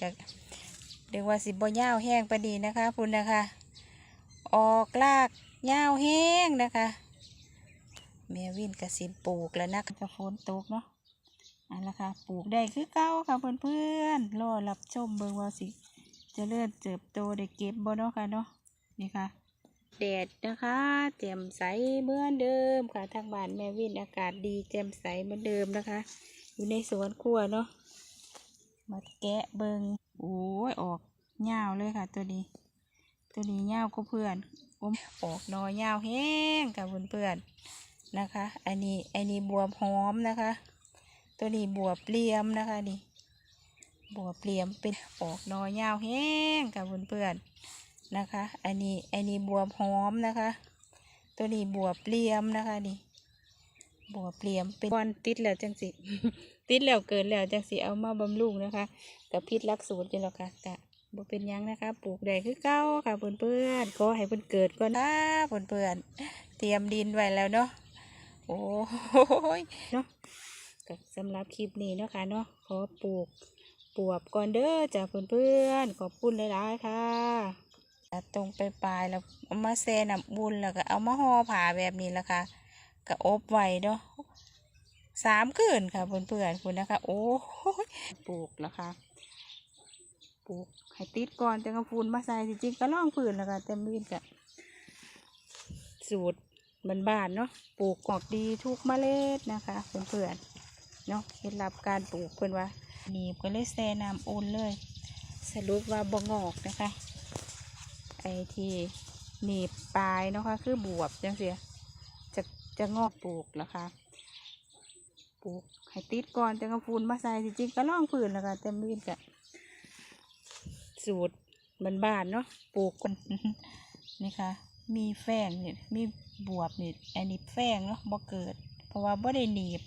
ก็เรียกว่าสิบ่ยาวแห้งปานนีนะคะพุ่นะคะ ออกลากยาวแห้งนะคะแมวินกสิบปลูกแล้วนะกระฝนตกเนาะอันละค่ะปลูกได้คือเก้าค่ะเพื่อนๆรอรับชมเบิ่งว่าสิจะเลื่อนเติบโตได้เก็บบ่เนาะค่ะเนาะนี่ค่ะแดดนะคะแจ่มใสเหมือนเดิมค่ะทางบ้านแม่วินอากาศดีแจ่มใสเหมือนเดิมนะคะ อยู่ในสวนครัวเนาะ มาแกะเบิงโอ้ยออกยาวเลยค่ะ ตัวนี้ ตัวนี้ยาวก็เพื่อนอมออกหนอยาวแห้งค่ะเพื่อนๆนะคะ อันนี้อันนี้บวบหอมนะคะ ตัวนี้บวบเปลี่ยมนะคะนี่บวบเปลี่ยมเป็นออกหนอยาวแห้งค่ะเพื่อนๆนะคะ อันนี้อันนี้บวบหอมนะคะ ตัวนี้บวบเปลี่ยมนะคะนี่บวบเปลี่ยมเป็นก้อนติดแล้วจังสิ ติดแล้วเกิดแล้วจังสิเอามาบำรุงนะคะกับพิษรักสูตรนี่หรอกค่ะกะบ่เป็นยังนะคะปลูกได้คือเก้าค่ะเพื่อนๆขอให้เพิ่นเกิดก่อนนะเพื่อนๆเตรียมดินไว้แล้วเนาะโอ้ยเนาะก็สำหรับคลิปนี้เนาะค่ะเนาะขอปลูกปวบก่อนเด้อจ้ะเพื่อนๆขอบคุณหลายๆค่ะตัดตรงไปปลายๆแล้วเอามาแซ่น้ำบุญแล้วก็เอามาห่อผ้าแบบนี้ละค่ะก็อบไว้เนาะ สามคืนค่ะเพื่อนๆคุณนะคะ โอ้ยปลูกแล้วค่ะปลูกให้ติดก่อนจะกระฟูนมาใส่จริงๆก็ล่องพื้นแล้วค่ะแต่มีดกะสูตรบ้านเนาะปลูกกอกดีทุกเมล็ดนะคะเพื่อนๆเนาะเคล็ดลับการปลูกเพื่อนว่าหนีบก็เลยแซน้ำอุ่นเลย สรุปว่าบงอกนะคะไอ้ที่หนีบปลายนะคะคือบวบจังเสียจะจะงอกปลูกแล้วค่ะ ปลูกให้ติดก่อนจะกระฟูนมาใส่จริงๆก็ล่องพื้นแล้วค่ะแต่มีดกะสูตรบ้านเนาะปลูกคนนี่ค่ะ มีแฝงเนี่ยมีบวบเนี่อันนี้แฝงเนาะบ่เกิด เพราะว่าบ่ได้หนีบ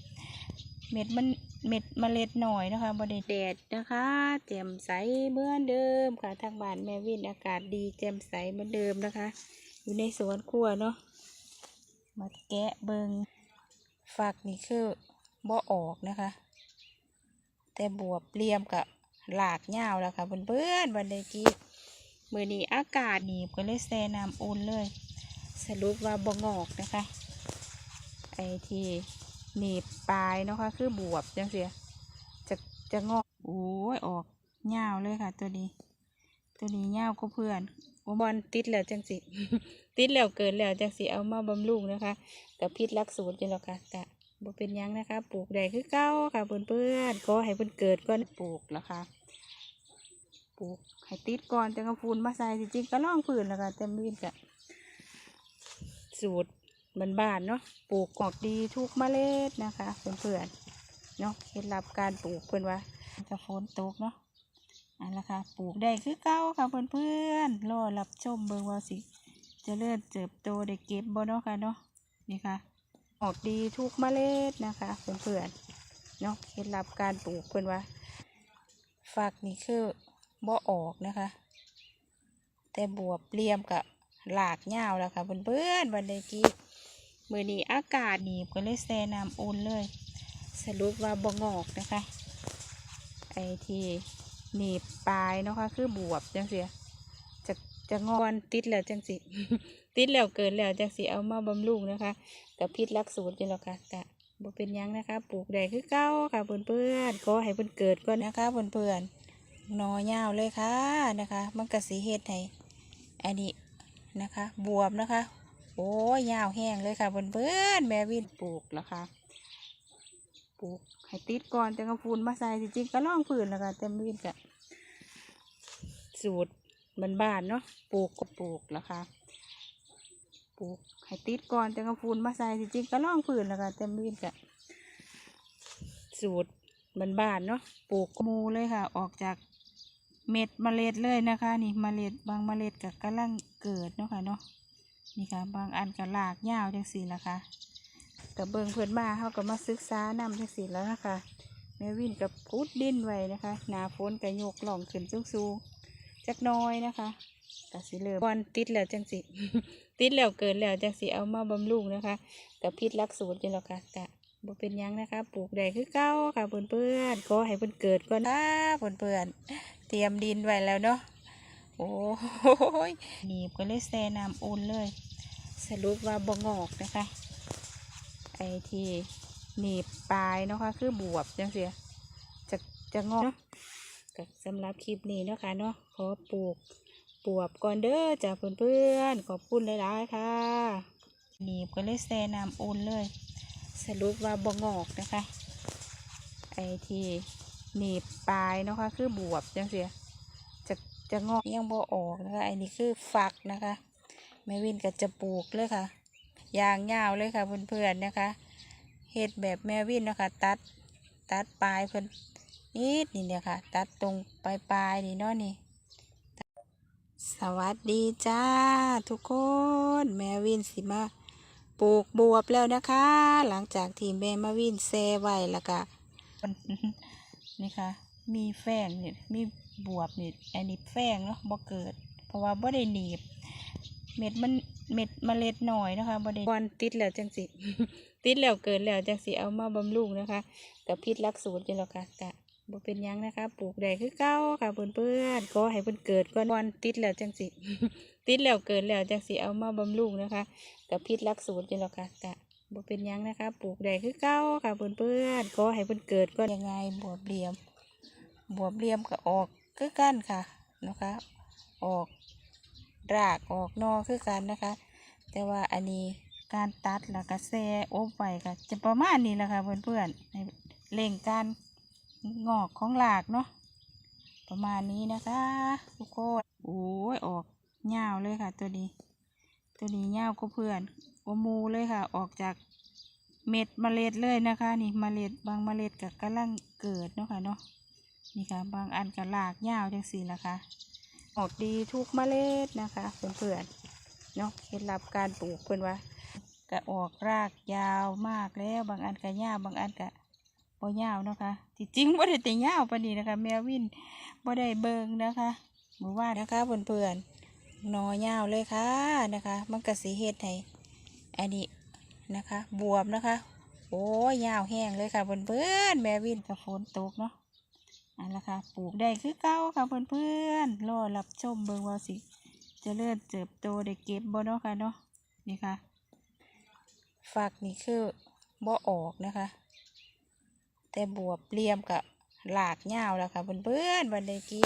เม็ดมันเม็ดเมล็ดหน่อยนะคะบ่ได้แดดนะคะแจ่มใสเหมือนเดิมค่ะทางบ้านแม่วินอากาศดีแจ่มใสเหมือนเดิมนะคะ อยู่ในสวนครัวเนาะมาแกะเบิงฝักนี่คือ บ่ออกนะคะ แต่บวบเลี่ยมกับหลากยาวแล้วค่ะเพื่อนๆวันเดกี้มือนี้อากาศหนีบก็เลยแซน้ำอุ่นเลย สรุปว่าบ่งอกนะคะไอที่หนีบปลายนะคะ คือบวบจังเสียจะจะงอกโอ้ยออกยาวเลยค่ะ ตัวนี้ ตัวนี้ยาวก็เพื่อนโอบอลติดแล้วจังสิ ติดแล้วเกิดแล้วจังสิเอามาบำรุงนะคะกับพิษรักสูตรนี่หรอค่ะกะ บ่เป็นยังนะคะ ปลูกได้คือเก้าค่ะเพื่อนๆขอให้เพิ่อนเกิดก่อนปลูกแล้วค่ะปลูกให้ติดก่อนจะกระฟูนมาใส่จริงๆก็ล่องพื้นแล้วค่ะแต่มีดกะสูตรบ้านเนาะปลูกกอกดีทุกเมล็ดนะคะเพื่อนๆเนาะเคล็ดลับการปลูกเพื่อนว่าจะฝนตกเนาะอันละค่ะปลูกได้คือเก้าค่ะเพื่อนๆรอรับชมเบิ่งว่าสิจะเลื่อนเติบโตได้เก็บบ่เนาะค่ะเนาะนี่ค่ะ ออกดีทุกเมล็ดนะคะเพื่อนๆเนาะเคล็ดลับการปลูกเพื่อนว่าฝักนี่คือบ่ออกนะคะ แต่บวบเลี่ยมกับหลากยาวแล้วค่ะเพื่อนๆวันเดกี้มือนี้อากาศหนีบก็เลยแซน้ำอุ่นเลย สรุปว่าบ่งอกนะคะไอ้ที่หนีบปลายนะคะคือบวบจังเสียจะจะงอนติดแล้วจังสิ ติดแล้วเกิดแล้วจังสิเอามาบำรุงนะคะกับพิษรักสูตรนี่หรอกค่ะกะบ่เป็นยังนะคะ ปลูกได้คือเก้าค่ะเพื่อนๆขอให้เพิ่อนเกิดก่อนนะคะเพื่อนๆหนนอยาวเลยค่ะนะคะ มันกระสีเฮ็ดให้อันนี้นะคะ บวบนะคะ โอ้ยาวแห้งเลยค่ะเพื่อนๆแม่วินปลูกแล้วค่ะปลูกให้ติดก่อนจะกระฟูนมาใส่จริงๆก็ล่องพื้นแล้วค่ะแต่มีดกะสูตรบ้านๆเนาะปลูกก็ปลูกแล้วค่ะ ปลูกให้ติดก่อนจะกระฟูนมาใส่จริงๆก็ล่องพื้นแล้วค่ะแต่มีดกะสูตรบ้านๆเนาะปลูกมูเลยค่ะ ออกจากเม็ดเมล็ดเลยนะคะ นี่เมล็ดบางเมล็ดกับกำลังเกิดเนาะค่ะเนาะนี่ค่ะ บางอันก็ลากยาวจังสีละค่ะกับเบิงเพื่อนมาเขาก็มาศึกษานำจังสีแล้วนะคะแม่วินกับพุดดินไว้นะคะหนาฝนกับโยกหล่องขึ้นสูงๆจักน้อยนะคะ กสิเริ่มบอลติดแล้วจังสีติดแล้วเกิดแล้วจังสีเอามาบำรุงนะคะกับพิษรักสูตรนี่หรอกค่ะกะบ่เป็นยังนะคะ ปลูกได้คือเก้าค่ะเพื่อนๆขอให้เพิ่อนเกิดก่อนนะเพื่อนๆเตรียมดินไว้แล้วเนาะโอ้ยหนีบก็เลยแช่น้ำอุ่นเลย สรุปว่าบ่งอกนะคะไอที่หนีบปลายนะคะคือบวบจังเสียจะจะงอกเนาะสำหรับคลิปนี้นะคะเนาะขอปลูก บวบก่อนเด้อจ้ะเพื่อนๆขอบคุณหลายๆค่ะหนีบก็เลยแช่น้ำอุ่นเลย สรุปว่าบงอกนะคะไอที่หนีบปลายนะคะ คือบวบจังเสียจะจะงอกยังบ่ออกนะคะไอนี่คือฝักนะคะแม่วินก็จะปลูกเลยค่ะยางยาวเลยค่ะเพื่อนๆนะคะเฮ็ดแบบแม่วินนะคะ ตัดตัดปลายเพิ่อนนิดนี่เนี่ยค่ะ ตัดตรงปลายปลายนี่เนาะนี่ สวัสดีจ้า ทุกคน แม่วินสิมาปลูกบวบแล้วนะคะ หลังจากที่แม่มาวินแซไว้แล้วก็นี่ค่ะ มีแฝงเนี่ยมีบวบเนี่อันนี้แฝงเนาะบ่เกิด เพราะว่าบ่ได้หนีบ เม็ดมันเม็ดเมล็ดหน่อยนะคะบ่ได้วันติดแล้วจังสิติดแล้วเกิดแล้วจังสิเอามาบำรุงนะคะกับพิษรักสูตรจังแล้วค่ะกะ บ่เป็นยังนะคะปลูกได้คือเก้าค่ะเพื่อนๆขอให้เพิ่อนเกิดก่อนวันติดแล้วจังสิ ติดแล้วเกิดแล้วจังสิเอามาบำรุงนะคะกับพิษรักสูตรจังแล้วค่ะกะบ่เป็นยังนะคะปลูกได้คือเก้าค่ะเพื่อนๆขอให้เพิ่อนเกิดก่อนยังไงบวบเหลี่ยม บวบเหลี่ยมก็ออกคือกันค่ะนะคะ ออกรากออกนอคือกันนะคะ แต่ว่าอันนี้การตัดแล้วก็แซ่อบไว้ก็จะประมาณนี้แหละค่ะเพื่อนๆให้เร่งการ งอกของรากเนาะประมาณนี้นะคะทุกคนโอ้ยออกยาวเลยค่ะ ตัวนี้ ตัวนี้ยาวก็เพื่อนกว่าหมูเลยค่ะ ออกจากเม็ดเมล็ดเลยนะคะ นี่เมล็ดบางเมล็ดก็กำลังเกิดเนาะค่ะเนาะนี่ค่ะ บางอันก็ลากยาวจังสี่ละค่ะออกดีทุกเมล็ดนะคะเพื่อนๆเนาะเคล็ดลับการปลูกเพื่อนว่าก็ออกรากยาวมากแล้ว บางอันก็ยาวบางอันก็ บ่ยาวนะคะที่จริงบ่ได้แต่ยาวปานนี้นะคะ แมววินบ่ได้เบิงนะคะหมู่ว่านะคะเพื่อนๆนอยาวเลยค่ะนะคะ มันก็สีเฮ็ดให้อันนี้นะคะ บวมนะคะ โอ้ยยาวแห้งเลยค่ะเพื่อนๆแมววินกับฝนตกเนาะอันละค่ะปลูกได้คือเก้าค่ะเพื่อนๆรอรับชมเบิงว่าสิจะเลื่อนเติบโตได้เก็บบ่เนาะค่ะเนาะนี่ค่ะฝักนี่คือบ่ออกนะคะ แต่บวบเหลี่ยมกับหลากยาวแล้วค่ะเพื่อนๆวันนี้กี้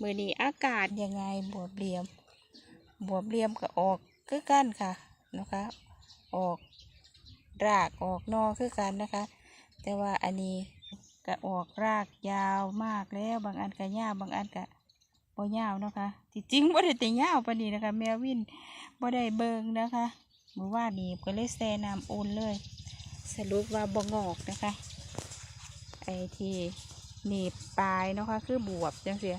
มือนี้อากาศยังไงบวบเหลี่ยม บวบเหลี่ยมก็ออกคือกันค่ะนะคะออกรากออกนอคือกันนะคะ แต่ว่าอันนี้ก็ออกรากยาวมากแล้วบางอันก็ยาวบางอันก็บ่ยาวนะคะที่จริงบ่ได้แต่ยาวปานนี้นะคะ แมววินบ่ได้เบิงนะคะเมื่อวานนี้ก็เลยแช่น้ำอุ่นเลย สรุปว่าบ่งอกนะคะ อ้ที่หนีบปลายเนาะคะคือบวบจังเสีย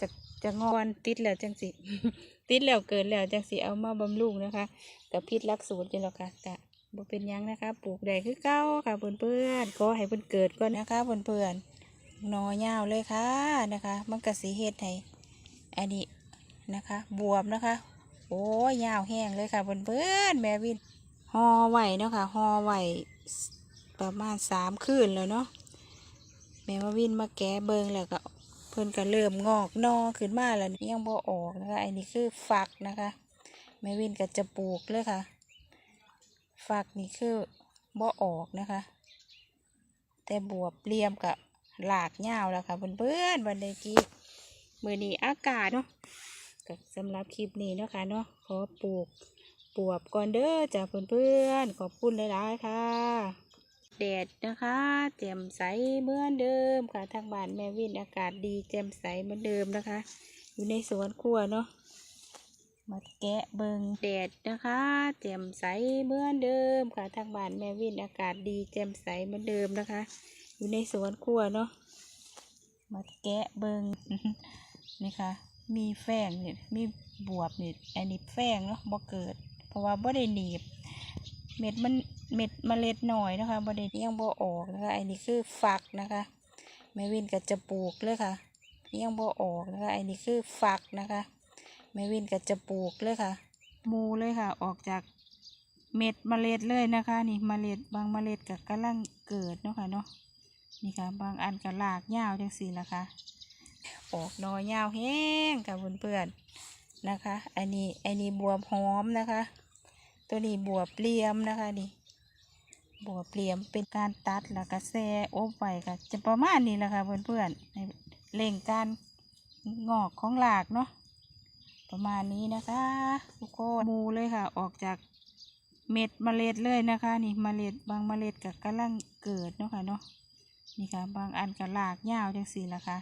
จะจะงอนติดแล้วจังสิ ติดแล้วเกิดแล้วจังสิเอามาบำรุงนะคะกับพิษรักสูตรจังแล้วค่ะกะบ่เป็นยังนะคะ ปลูกได้คือเก้าค่ะเพื่อนๆขอนก็ให้เพิ่อนเกิดก่อนนะคะเพื่อนๆหนนอยาวเลยค่ะนะคะ มันก็สีเฮ็ดให้อันนี้นะคะ บวมนะคะ โอ้ยยาวแห้งเลยค่ะเพื่อนๆแม่วินห่อไหวเนาะค่ะห่อไหวประมาณสามคืนแล้วเนาะ แม่ว่าวินมาแกะเบิงแล้วก็เพิ่นก็เริ่มงอกนอขึ้นมาแล้วยังบ่ออกนะคะอันนี้คือฝักนะคะแม่วินก็จะปลูกเลยค่ะ ฝักนี่คือบ่ออกนะคะ แต่บวบเหลี่ยมกับหลากยาวแล้วค่ะเพื่อนๆวันนี้กี้มือนี้อากาศเนาะก็สำหรับคลิปนี้นะคะเนาะขอปลูกบวบก่อนเด้อจ้ะเพื่อนๆขอบคุณหลายๆค่ะ แดดนะคะ แจ่มใสเหมือนเดิมค่ะทางบ้านแม่วินอากาศดีแจ่มใสเหมือนเดิมนะคะ อยู่ในสวนครัวเนาะมาแกะเบิงแดดนะคะ แจ่มใสเหมือนเดิมค่ะทางบ้านแม่วินอากาศดีแจ่มใสเหมือนเดิมนะคะ อยู่ในสวนครัวเนาะมาแกะเบิงนี่ค่ะมีแฝงเนี่ยมีบวบเนี่อันนี้แฝงเนาะบ่เกิด เพราะว่าบ่ได้หนีบ เม็ดมัน เม็ดเมล็ดหน่อยนะคะบ่ได้ยังบ่ออกนะคะ อันนี้คือฝักนะคะแม่วินก็จะปลูกเลยค่ะยังบ่ออกนะคะ อันนี้คือฝักนะคะแม่วินก็จะปลูกเลยค่ะ มูเลยค่ะ ออกจากเม็ดเมล็ดเลยนะคะ นี่เมล็ดบางเมล็ดก็กำลังเกิดเนาะค่ะเนาะนี่ค่ะ บางอันก็ลากยาวจังสี่ละค่ะออกหนอยาวแห้งค่ะเพื่อนๆนะคะ อันนี้อันนี้บวบหอมนะคะ ตัวนี้บวบเปลี่ยมนะคะนี่ บวบเปลี่ยมเป็นการตัดแล้วก็แซ่อบไว้ค่ะจะประมาณนี้แหละค่ะเพื่อนๆให้เร่งการงอกของหลากเนาะประมาณนี้นะคะ ทุกคนมูเลยค่ะ ออกจากเม็ดเมล็ดเลยนะคะ นี่เมล็ดบางเมล็ดก็กำลังเกิดเนาะค่ะเนาะนี่ค่ะ บางอันก็หลากยาวจังสี่ละค่ะ